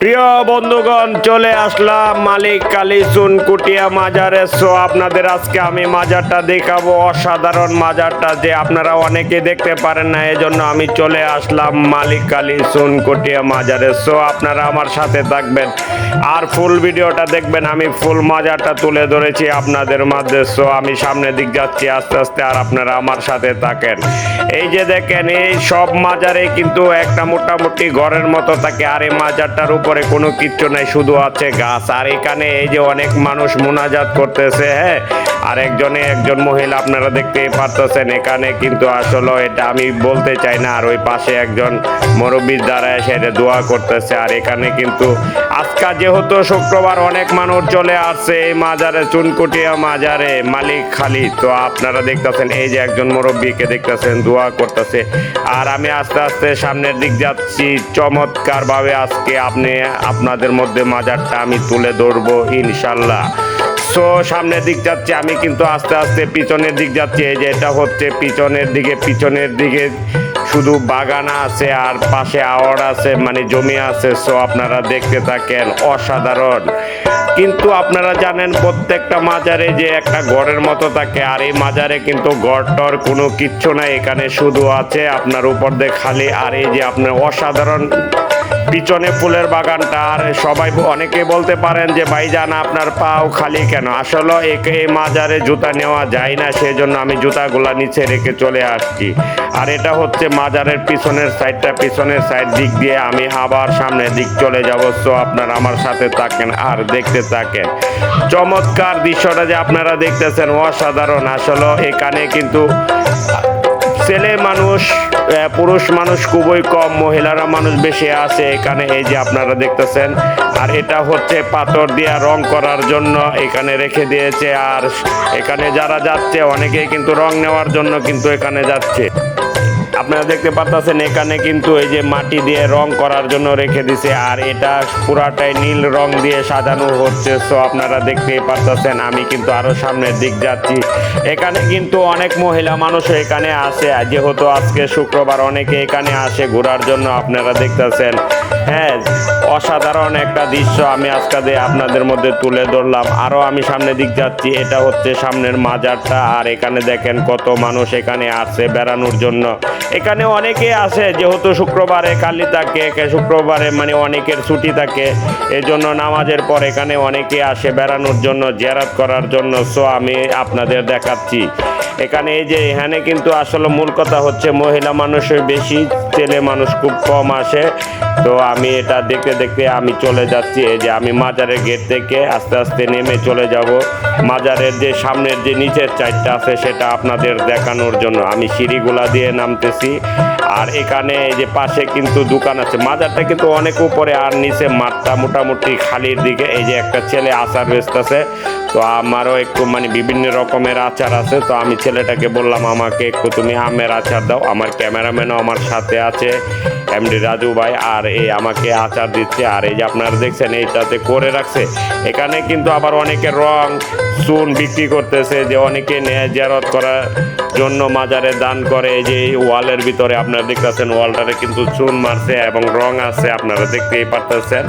প্রিয় বন্ধুগণ, চলে আসলাম মালিক কালী কুটিয়া মাজারে। সো আপনাদের আজকে আমি মাজারটা দেখাবো। অসাধারণ মাজারটা যে আপনারা অনেকে দেখতে পারেন না, এজন্য আমি চলে আসলাম মালিক কালী কুটিয়া মাজারে। সো আপনারা আমার সাথে থাকবেন। আর ফুল ভিডিওটা দেখবেন, আমি ফুল মাজারটা তুলে ধরেছি আপনাদের মাঝে। সো আমি সামনের দিক যাচ্ছি আস্তে আস্তে, আর আপনারা আমার সাথে থাকেন। এই যে দেখেন, এই সব মাজারে কিন্তু একটা মোটামুটি ঘরের মতো থাকে। আর এই মাজারটার উপরে কোনো কিচ্ছু নাই, শুধু আছে গাছ। আর এখানে এই যে অনেক মানুষ মোনাজাত করতেছে হ্যাঁ? আর একজনে একজন মহিলা আপনারা দেখতে পারতেছেন, এখানে কিন্তু আসলে এটা আমি বলতে চাই না। আর ওই পাশে একজন মুরব্বীর দ্বারা এসে এটা দোয়া করতেছে। আর এখানে কিন্তু আজকা যেহেতু শুক্রবার অনেক মানুষ চলে আসছে এই মাজারে, চুনকুটিয়া মাজারে, মালিক খালি তো আপনারা দেখতেছেন, এই যে একজন মুরব্বীকে দেখতেছেন, দোয়া করতেছে। আর আমি আস্তে আস্তে সামনের দিক যাচ্ছি। চমৎকার ভাবে আজকে আপনি, আপনাদের মধ্যে মাজারটা আমি তুলে ধরবো, ইনশাল্লাহ। সো, সামনের দিক যাচ্ছে, আমি কিন্তু আস্তে আস্তে পিছনের দিক যাচ্ছি, এই যে এটা হচ্ছে পিছনের দিকে পিছনের দিকে শুধু বাগান আছে আর পাশে আওয়ার আছে মানে জমি আছে, সো আপনারা দেখতে থাকেন অসাধারণ। কিন্তু আপনারা জানেন প্রত্যেকটা মাজারে যে একটা গড়ের মতো থাকে, আর এই মাজারে কিন্তু গড়টর কোনো কিচ্ছু নাই, এখানে শুধু আছে আপনার উপর দিয়ে খালি, আর এই যে আপনার অসাধারণ পিছনে ফুলের বাগানটা, আর সবাই অনেকে বলতে পারেন যে, ভাইজান, আপনার পাও খালি কেন? আসলে একে মাজারে জুতা নেওয়া যায় না, সেজন্য আমি জুতাগুলা নিচে রেখে চলে আসছি। আর এটা হচ্ছে মাজারের পিছনের সাইডটা, পিছনের সাইড দিক দিয়ে আমি আবার সামনের দিক চলে যাব। সো, আপনারা আমার সাথে থাকেন আর দেখতে থাকেন। চমৎকার দৃশ্যটা যে আপনারা দেখতেছেন, অসাধারণ। আসলে এখানে কিন্তু ছেলে মানুষ পুরুষ মানুষ খুবই কম, মহিলারা মানুষ বেশি আছে এখানে, এই যে আপনারা দেখতেছেন। আর এটা হচ্ছে পাথর দিয়া রং করার জন্য এখানে রেখে দিয়েছে, আর এখানে যারা যাচ্ছে, অনেকেই কিন্তু রং নেওয়ার জন্য কিন্তু এখানে যাচ্ছে। আপনারা দেখতে পাচ্ছেন এখানে কিন্তু এই যে মাটি দিয়ে রং করার জন্য রেখে দিছে, আর এটা পুরাটাই নীল রং দিয়ে সাজানো হচ্ছে। সো আপনারা দেখতে পাচ্ছেন আমি কিন্তু আরও সামনের দিক যাচ্ছি। এখানে কিন্তু অনেক মহিলা মানুষ এখানে আসে যেহেতু আজকে শুক্রবার অনেকে এখানে আসে ঘোরার জন্য, আপনারা দেখতেছেন। হ্যাঁ অসাধারণ একটা দৃশ্য আমি আজকে আপনাদের মধ্যে তুলে ধরলাম। আরও আমি সামনের দিক যাচ্ছি, এটা হচ্ছে সামনের মাজারটা। আর এখানে দেখেন কত মানুষ এখানে আসছে বেড়ানোর জন্য। এখানে অনেকে আসে যেহেতু শুক্রবারে কালি থাকে শুক্রবারে মানে অনেকের ছুটি থাকে, এজন্য নামাজের পর এখানে অনেকে আসে বেড়ানোর জন্য জেরাত করার জন্য। সো আমি আপনাদের দেখাচ্ছি। এখানে এই যে, এখানে কিন্তু আসলে মূল কথা হচ্ছে, মহিলা মানুষের বেশি, ছেলে মানুষ খুব কম আসে। তো আমি এটা দেখতে দেখতে আমি চলে যাচ্ছি। এই যে আমি মাজারের গেট থেকে আস্তে আস্তে নেমে চলে যাব। মাজারের যে সামনের যে নিচের চারটা আছে, সেটা আপনাদের দেখানোর জন্য আমি সিঁড়িগুলা দিয়ে নামতেছি। আর এখানে এই যে পাশে কিন্তু দোকান আছে। মাজারটা কিন্তু অনেক উপরে আর নিচে মাঠটা মোটামুটি খালির দিকে। এই যে একটা ছেলে আচার বেচতেছে। তো আমারও একটু মানে বিভিন্ন রকমের আচার আছে। তো আমি ছেলেটাকে বললাম, আমাকে একটু তুমি আমের আচার দাও। আমার ক্যামেরাম্যানও আমার সাথে আছে। এমডি রাজু ভাই, আর এই আমাকে আচার দিচ্ছে, আর এই যে আপনারা দেখছেন, এইটাতে করে রাখছে। এখানে কিন্তু আবার অনেকে রং, চুন বিক্রি করতেছে, যে অনেকে নেয় জেরত করার জন্য মাজারে দান করে। এই যে ওয়ালের ভিতরে আপনারা দেখতেছেন, ওয়ালটারে কিন্তু চুন মারছে এবং রং আছে, আপনারা দেখতেই পারতেছেন।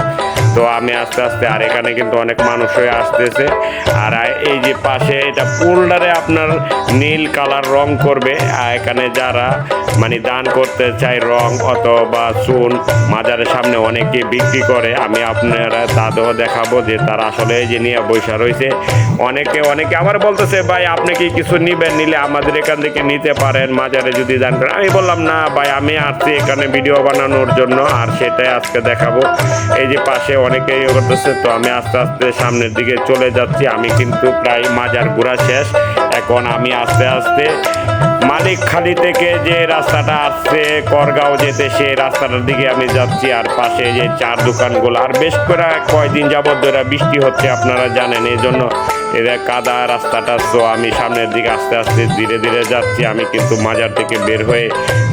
তো আমি আস্তে আস্তে, আর এখানে কিন্তু অনেক মানুষ হয়ে আসতেছে। আর এই যে পাশে, এটা পুলটারে আপনার নীল কালার রং করবে। আর এখানে যারা মানে দান করতে চায় রং অথবা চুন। মাজারের সামনে অনেকে বিক্রি করে। আমি আপনারা তাদেরও দেখাবো যে তারা আসলে এই যে নিয়ে বৈশা রয়েছে। অনেকে অনেকে আবার বলতেছে, ভাই, আপনি কি কিছু নিবেন? নিলে আমাদের এখান থেকে নিতে পারেন মাজারে যদি দান করেন। আমি বললাম, না, ভাই, আমি আসছি এখানে ভিডিও বানানোর জন্য আর সেটাই আজকে দেখাবো। এই যে পাশে অনেকে ইয়ে করতেছে, তো আমি আস্তে আস্তে সামনের দিকে চলে যাচ্ছি। আমি কিন্তু প্রায় মাজার ঘোরা শেষ। এখন আমি আস্তে আস্তে মালিক খালি থেকে যে রাস্তাটা আসছে করগাঁও যেতে সেই রাস্তাটার দিকে আমি যাচ্ছি, আর পাশে যে চার দোকানগুলো। আর বেশ করে কয়দিন যাবত ধরে বৃষ্টি হচ্ছে, আপনারা জানেন এই জন্য এরা কাদা রাস্তাটা, তো আমি সামনের দিকে আস্তে আস্তে ধীরে ধীরে যাচ্ছি। আমি কিন্তু মাজার থেকে বের হয়ে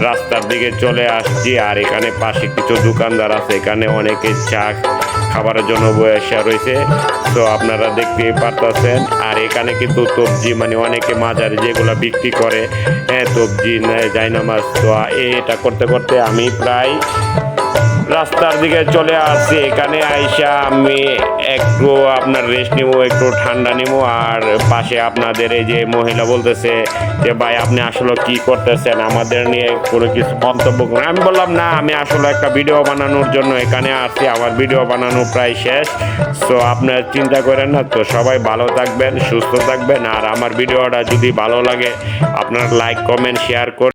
রাস্তার দিকে চলে আসছি, আর এখানে পাশে কিছু দোকানদার আছে, এখানে অনেকে চা খাবারের জন্য বয়সা রয়েছে তো আপনারা দেখতে পারতেছেন। আর এখানে কিন্তু তবজি মানে অনেকে মাজারে যেগুলো বিক্রি করে হ্যাঁ তবজি জাইনামাজ তো এটা করতে করতে আমি প্রায় রাস্তার দিকে চলে আসছি। এখানে আইসা আমি একটু আপনার রেস্ট নিব, একটু ঠান্ডা নিব। আর পাশে আপনাদের এই যে মহিলা বলতেছে যে, ভাই, আপনি আসলে কি করতেছেন? আমাদের নিয়ে কোনো কিছু মন্তব্য করুন আমি বললাম, না, আমি আসলে একটা ভিডিও বানানোর জন্য এখানে আসছি। আমার ভিডিও বানানো প্রায় শেষ। সো আপনার চিন্তা করেন না তো, সবাই ভালো থাকবেন, সুস্থ থাকবেন। আর আমার ভিডিওটা যদি ভালো লাগে, আপনার লাইক কমেন্ট শেয়ার করে